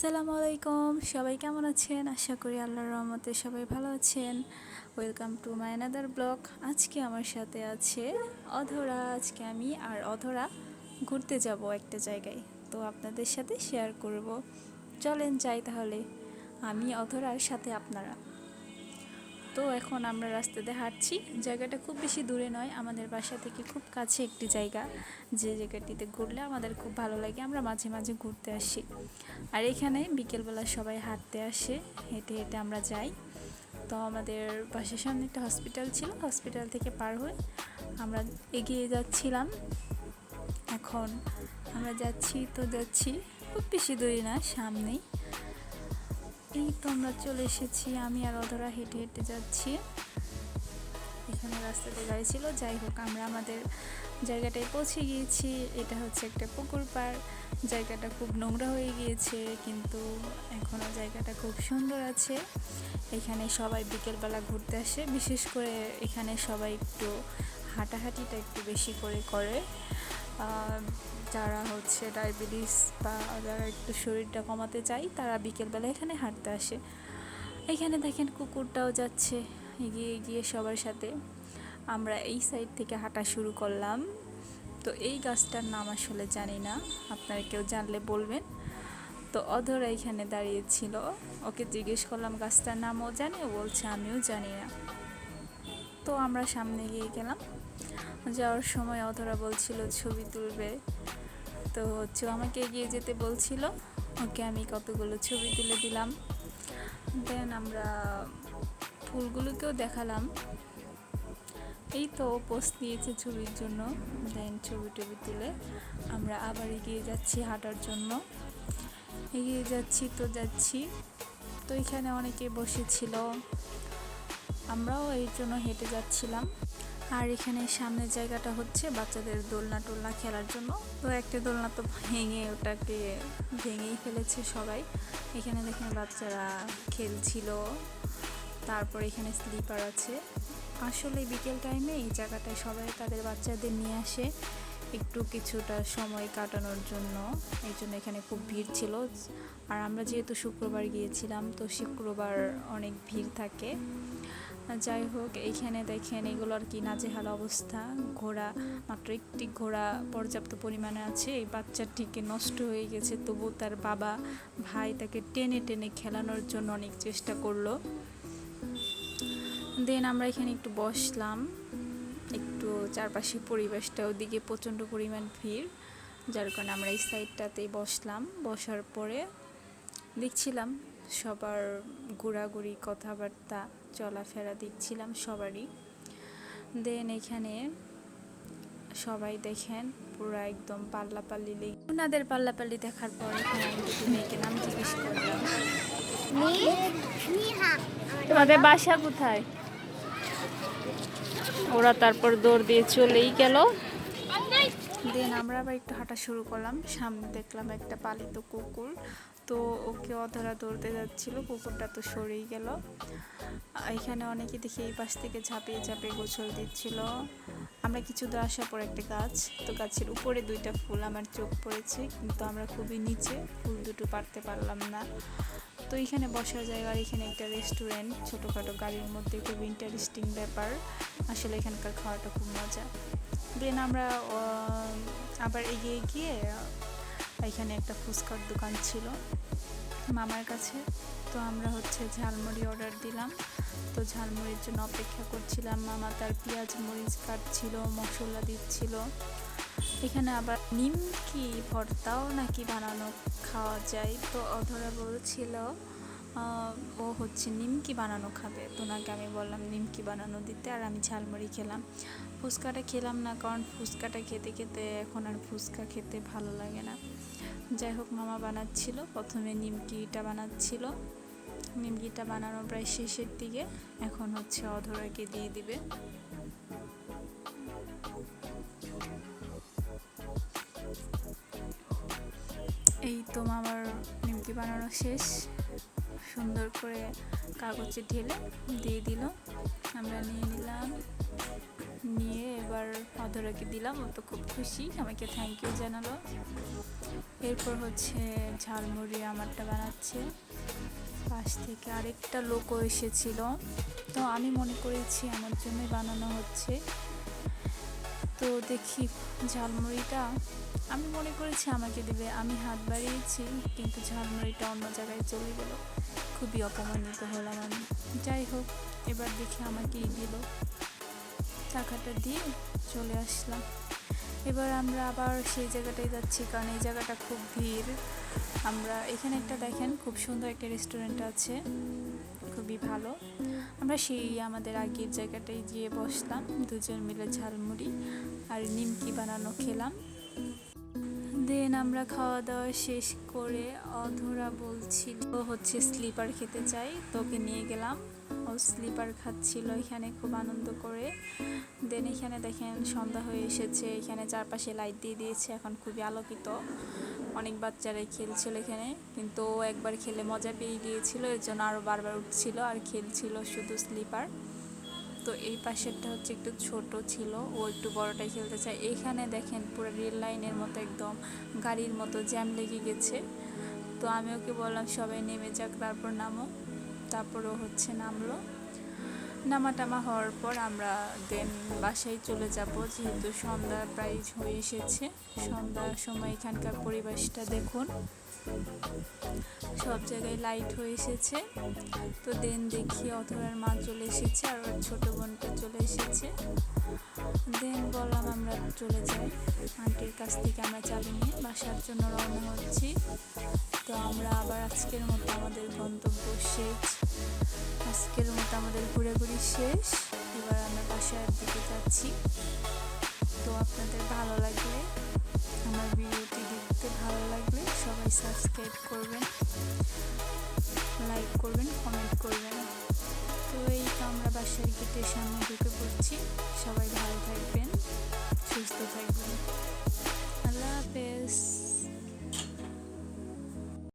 আসসালামু আলাইকুম সবাই কেমন আছেন? আশা করি আল্লাহর রহমতে সবাই ভালো আছেন। Welcome to my another blog আজকে আমার সাথে আছে অধরা। আজকে আমি আর অধরা ঘুরতে যাব একটা জায়গায়। তো আপনাদের সাথে শেয়ার করব। চলেন যাই তাহলে। আমি অধরার সাথে আপনারা। তো এখন আমরা রাস্তাতে হাঁটছি। জায়গাটা খুব বেশি দূরে নয়, আমাদের বাসা থেকে খুব কাছে একটি জায়গা। যে জায়গাটিতে ঘুরলে আমাদের খুব ভালো লাগে, আমরা মাঝে মাঝে ঘুরতে আসি। আর এখানে বিকেলবেলা সবাই হাঁটতে আসে, হেঁটে হেঁটে আমরা যাই। তো আমাদের বাসার সামনে একটা হসপিটাল ছিল হসপিটাল থেকে পার হয়ে আমরা এগিয়ে যাচ্ছিলাম। এখন আমরা যাচ্ছি তো যাচ্ছি, খুব বেশি দূরে না, সামনেই। এই তো আমরা চলে এসেছি, আমি আর অধরা হেঁটে হেঁটে যাচ্ছি। এখানে রাস্তাতে গাড়ি ছিল, যাই হোক, আমরা আমাদের জায়গাটায় পৌঁছে গিয়েছি। এটা হচ্ছে একটা পুকুর পাড়, জায়গাটা খুব নোংরা হয়ে গিয়েছে, কিন্তু এখনও জায়গাটা খুব সুন্দর আছে। এখানে সবাই বিকেলবেলা ঘুরতে আসে, বিশেষ করে এখানে সবাই একটু হাঁটাহাঁটিটা একটু বেশি করে করে। যারা হচ্ছে ডায়াবেটিস বা যারা একটু শরীরটা কমাতে চায়, তারা বিকেলবেলা এখানে হাঁটতে আসে। এখানে দেখেন কুকুরটাও যাচ্ছে, এগিয়ে গিয়ে সবার সাথে। আমরা এই সাইড থেকে হাঁটা শুরু করলাম। তো এই গাছটার নাম আসলে জানি না, আপনারা কেউ জানলে বলবেন। তো অধরা এখানে দাঁড়িয়েছিল ওকে জিজ্ঞেস করলাম, গাছটার নামও জানি? ও বলছে, আমিও জানি না। তো আমরা সামনে গিয়ে গেলাম। যাওয়ার সময় অধরা বলছিল, ছবি তুলবে। তো হচ্ছে আমাকে এগিয়ে যেতে বলছিল। ওকে আমি কতগুলো ছবি তুলে দিলাম। দেন আমরা ফুলগুলোকেও দেখালাম। এই তো পোস্ট দিয়েছে ছবির জন্য। দেন ছবি টবি তুলে আমরা আবার এগিয়ে যাচ্ছি হাঁটার জন্য। এগিয়ে যাচ্ছি, তো যাচ্ছি। তো এখানে অনেকে বসেছিল। আমরাও এই জন্য হেঁটে যাচ্ছিলাম। আর এখানে সামনের জায়গাটা হচ্ছে বাচ্চাদের দোলনা টোলনা খেলার জন্য। তো একটা দোলনা তো ভেঙে, ওটাকে ভেঙেই ফেলেছে সবাই। এখানে দেখেন বাচ্চারা খেলছিল। তারপর এখানে স্লিপার আছে। আসলে বিকেল টাইমে এই জায়গাটায় সবাই তাদের বাচ্চাদের নিয়ে আসে। একটু কিছুটা সময় কাটানোর জন্য। এই জন্য এখানে খুব ভিড় ছিল। আর আমরা যেহেতু শুক্রবার গিয়েছিলাম, তো শুক্রবার অনেক ভিড় থাকে। যাই হোক এইখানে দেখেন এগুলো আর কি নাজেহাল অবস্থা। ঘোড়া, মাত্র একটি ঘোড়া পর্যাপ্ত পরিমাণে আছে। এই বাচ্চাটিকে নষ্ট হয়ে গেছে, তবু তার বাবা, ভাই তাকে টেনে টেনে খেলানোর জন্য অনেক চেষ্টা করল। দেন আমরা এখানে একটু বসলাম। একটু চারপাশে পরিবেশটা ওদিকে প্রচণ্ড পরিমাণ ভিড় যার কারণে আমরা এই সাইডটাতেই বসলাম। বসার পরে দেখছিলাম সবার ঘোরাঘুরি কথাবার্তা চলাফেরা দেখছিলাম সবারই। দেন এখানে সবাই দেখেন পুরো একদম পাল্লাপাল্লি লেগে ওনাদের পাল্লাপাল্লি দেখার পর এখানে আমি দুটো মেয়েকে নাম জিজ্ঞেস করলাম। তোমাদের বাসা কোথায়? ওরা তারপর দৌড় দিয়ে চলেই গেল। দেন আমরা আবার একটু হাঁটা শুরু করলাম। সামনে দেখলাম একটা পালিত কুকুর। তো ওকে অধরা দৌড়তে যাচ্ছিল কুকুরটা তো সরেই গেল। এখানে অনেকে দেখি এই পাশ থেকে ঝাঁপিয়ে ঝাঁপিয়ে গোসল দিচ্ছিল। আমরা কিছু দূর আসার পর একটা গাছ, তো গাছের উপরে দুইটা ফুল আমার চোখ পড়েছে, কিন্তু আমরা খুবই নিচে, ফুল দুটো পারতে পারলাম না। তো এখানে বসার জায়গা আর এখানে একটা রেস্টুরেন্ট ছোটোখাটো গাড়ির মধ্যে, খুব ইন্টারেস্টিং ব্যাপার। আসলে এখানকার খাওয়াটা খুব মজা। দেন আমরা আবার এগিয়ে গিয়ে এখানে একটা ফুচকার দোকান ছিল মামার কাছে। তো আমরা হচ্ছে ঝালমুড়ি অর্ডার দিলাম। তো ঝালমুড়ির জন্য অপেক্ষা করছিলাম। মামা তার পেঁয়াজ, মরিচ কাটছিল, মশলা দিচ্ছিল। এখানে আবার নিমকি ভর্তাও নাকি বানানো খাওয়া যায়? তো অধরা বলছিল ও হচ্ছে নিমকি বানানো খাবে? তো ওনাকে আমি বললাম নিমকি বানানো দিতে? আর আমি ঝালমুড়ি খেলাম। ফুচকাটা খেলাম না, কারণ ফুচকাটা খেতে খেতে এখন আর ফুচকা খেতে ভালো লাগে না। যাই হোক, মামা বানাচ্ছিল। প্রথমে নিমকিটা বানাচ্ছিল। নিমকিটা বানানো প্রায় শেষের দিকে। এখন হচ্ছে অধরাকে দিয়ে দিবে। এই তো মামার নিমকি বানানো শেষ। সুন্দর করে কাগজে ঢেলে দিয়ে দিল। আমরা নিয়ে নিলাম। নিয়ে এবার অধরাকে দিলাম। ও তো খুব খুশি। আমাকে থ্যাংক ইউ জানালো। এরপর হচ্ছে ঝালমুড়ি আমারটা বানাচ্ছে। পাশ থেকে আরেকটা লোকও এসেছিল। তো আমি মনে করেছি আমার জন্যই বানানো হচ্ছে। তো দেখি ঝালমুড়িটা, আমি মনে করেছি আমাকে দেবে। আমি হাত বাড়িয়েছি, কিন্তু ঝালমুড়িটা অন্য জায়গায় চলে গেল। খুবই অপমানিত হলাম আমি। যাই হোক, এবার দেখি আমাকেই দিল। টাকাটা দিয়ে চলে আসলাম। এবার আমরা আবার সেই জায়গাটায় যাচ্ছি, কারণ এই জায়গাটা খুব ভিড়। আমরা এখানে একটা দেখেন, খুব সুন্দর একটা রেস্টুরেন্ট আছে, খুবই ভালো। আমরা সেই আমাদের আগের জায়গাটায় গিয়ে বসলাম, দুজন মিলে ঝালমুড়ি আর নিমকি বানানো খেলাম। দেন আমরা খাওয়া দাওয়া শেষ করে অধরা বলছিল হচ্ছে স্লিপার খেতে চাই তোকে নিয়ে গেলাম। ও স্লিপার খাচ্ছিল এখানে খুব আনন্দ করে। দেন এখানে দেখেন সন্ধ্যা হয়ে এসেছে। এখানে চারপাশে লাইট দিয়ে দিয়েছে। এখন খুবই আলোকিত। অনেক বাচ্চারাই খেলছিল এখানে। কিন্তু একবার খেলে মজা পেয়ে গিয়েছিল। এর জন্য আরও বারবার উঠছিল আর খেলছিল শুধু স্লিপার তো এই পাশেরটা হচ্ছে একটু ছোট ছিল। ও একটু বড়টাই খেলতে চায়। এখানে দেখেন পুরো রেল লাইনের মতো একদম গাড়ির মতো জ্যাম লেগে গেছে। তো আমি ওকে বললাম, সবাই নেমে যাক। তারপর নামো। তারপরও হচ্ছে নামলো। নামা টামা হওয়ার পর আমরা দেন বাসায় চলে যাব। যেহেতু সন্ধ্যা প্রায় হয়ে এসেছে সন্ধ্যার সময় এখানকার পরিবেশটা দেখুন। সব জায়গায় লাইট হয়ে এসেছে। তো দেন দেখি অথরার মা চলে এসেছে আর ওর ছোট বোনটা চলে এসেছে। দেন বললাম আমরা চলে যাই। আন্টির কাছ থেকে আমরা চাবি নিয়ে বাসার জন্য রওনা হচ্ছি। তো আমরা আবার আজকের মতো আমাদের গন্তব্য শেষ। আজকের আমাদের ঘুরেঘুরি শেষ। এবার আমরা বাসার দিকে যাচ্ছি। তো আপনাদের ভালো লাগলে আমার ভিডিওটি দেখতে ভালো লাগলে সবাই সাবস্ক্রাইব করবেন লাইক করবেন কমেন্ট করবেন। তো এই তো আমরা বাসার গেটের সামনে ঢুকে পড়ছি। সবাই ভালো থাকবেন, সুস্থ থাকবেন। আল্লাহ হাফেজ।